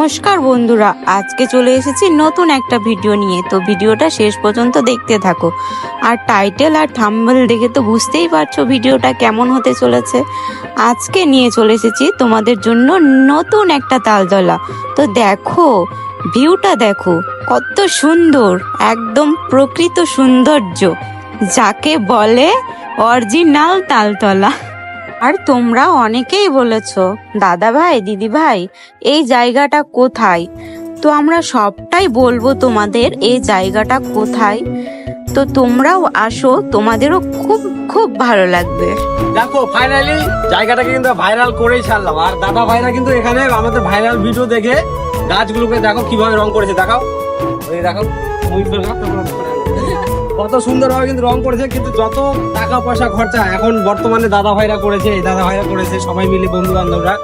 নমস্কার বন্ধুরা, আজকে চলে এসেছি নতুন একটা ভিডিও নিয়ে। তো ভিডিওটা শেষ পর্যন্ত দেখতে থাকো। আর টাইটেল আর থাম্বনেল দেখে তো বুঝতেই পারছ ভিডিওটা কেমন হতে চলেছে। আজকে নিয়ে চলে এসেছি তোমাদের জন্য নতুন একটা তালতলা। তো দেখো ভিউটা দেখো, কত সুন্দর, একদম প্রকৃত সৌন্দর্য, যাকে বলে অরিজিনাল তালতলা। আর তোমরা অনেকেই বলেছ দাদা ভাই দিদি ভাই এই জায়গাটা কোথায়? তো আমরা সবটাই বলব তোমাদের এই জায়গাটা কোথায়? তো তোমরাও আসো তোমাদেরও খুব খুব ভালো লাগবে। দেখো ফাইনালি জায়গাটাকে কিন্তু ভাইরাল করেই ছাড়লাম। আর দাদা ভাইরা কিন্তু এখানে আমাদের ভাইরাল ভিডিও দেখে গাছগুলোকে দেখো কীভাবে রং করেছে। দেখাও। দেখো, কত সুন্দরভাবে কিন্তু রং করেছে কিন্তু যত টাকা পয়সা খরচা এখন বর্তমানে দাদা ভাইরা করেছে এই দাদা ভাইরা করেছে সবাই মিলে বন্ধু বান্ধবরা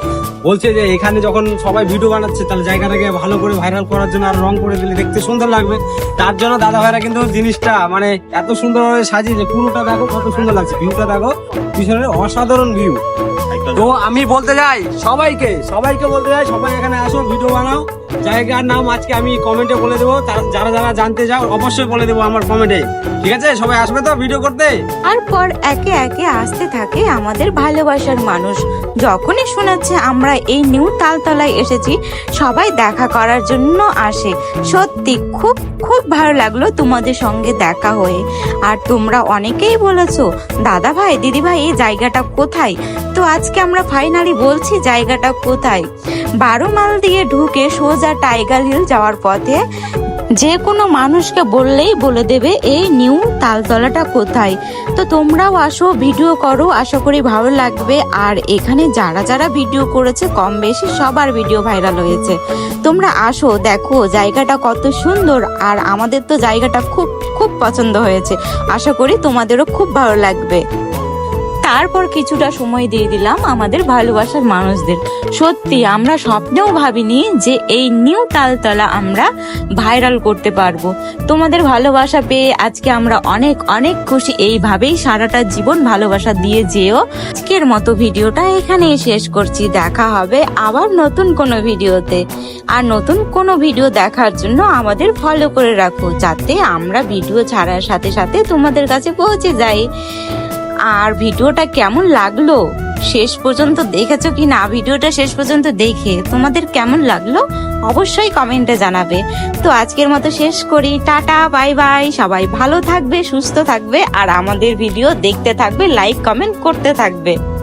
বলছে যে এখানে যখন সবাই ভিডিও বানাচ্ছে তাহলে জায়গাটাকে ভালো করে ভাইরাল করার জন্য আর রং করে দিলে দেখতে সুন্দর লাগবে। তার জন্য দাদা ভাইরা কিন্তু জিনিসটা মানে এত সুন্দরভাবে সাজিয়েছে পুরোটা দেখো কত সুন্দর লাগছে ভিউটা দেখো পিছনে অসাধারণ ভিউ তো আমি বলতে যাই সবাইকে সবাইকে বলতে যাই সবাই এখানে আসো ভিডিও বানাও। জায়গার নাম আজকে আমি কমেন্টে বলে দেবো। যারা যারা জানতে চাও, অবশ্যই বলে দেবো আমার কমেন্টে ঠিক আছে? সবাই আসবে তো ভিডিও করতে? আর পর একে একে আসতে থাকে আমাদের ভালোবাসার মানুষ। যখনই শোনাচ্ছে, আমরা এই নিউ তালতলায় এসেছি, সবাই দেখা করার জন্য আসে। সত্যি খুব খুব ভালো লাগল তোমাদের সঙ্গে দেখা হয়ে। আর তোমরা অনেকেই বলেছ, দাদা ভাই, দিদি ভাই, এই জায়গাটা কোথায়? তো আজকে আমরা ফাইনালি বলছি, জায়গাটা কোথায়? বারো মাল দিয়ে ঢুকে সোজা টাইগার হিল যাওয়ার পথে যে কোনো মানুষকে বললেই বলে দেবে, এই নিউ তালতলাটা কোথায়? তো তোমরাও আসো, ভিডিও করো, আশা করি ভালো লাগবে। আর এখানে যারা যারা ভিডিও করেছে, কম বেশি সবার ভিডিও ভাইরাল হয়েছে। তোমরা আসো, দেখো জায়গাটা কত সুন্দর। আর আমাদের তো জায়গাটা খুব খুব পছন্দ হয়েছে। আশা করি তোমাদেরও খুব ভালো লাগবে। তারপর কিছুটা সময় দিয়ে দিলাম আমাদের ভালোবাসার মানুষদের। সত্যি, আমরা স্বপ্নেও ভাবিনি যে এই নিউ তালতলা আমরা ভাইরাল করতে পারব। তোমাদের ভালোবাসা পেয়ে আজকে আমরা অনেক অনেক খুশি। এইভাবেই সারাটা জীবন ভালোবাসা দিয়ে যেও। আজকের মতো ভিডিওটা এখানেই শেষ করছি। দেখা হবে আবার নতুন কোনো ভিডিওতে। আর নতুন কোনো ভিডিও দেখার জন্য আমাদের ফলো করে রাখো, যাতে আমরা ভিডিও ছাড়ার সাথে সাথে তোমাদের কাছে পৌঁছে যাই। আর ভিডিওটা কেমন লাগল? শেষ পর্যন্ত দেখেছ কি না? ভিডিওটা শেষ পর্যন্ত দেখে তোমাদের কেমন লাগল? অবশ্যই কমেন্টে জানাবে। তো আজকের মতো শেষ করি। Tata, bye bye. সবাই ভালো থাকবে, সুস্থ থাকবে, আর আমাদের ভিডিও দেখতে থাকবে, লাইক, কমেন্ট করতে থাকবে।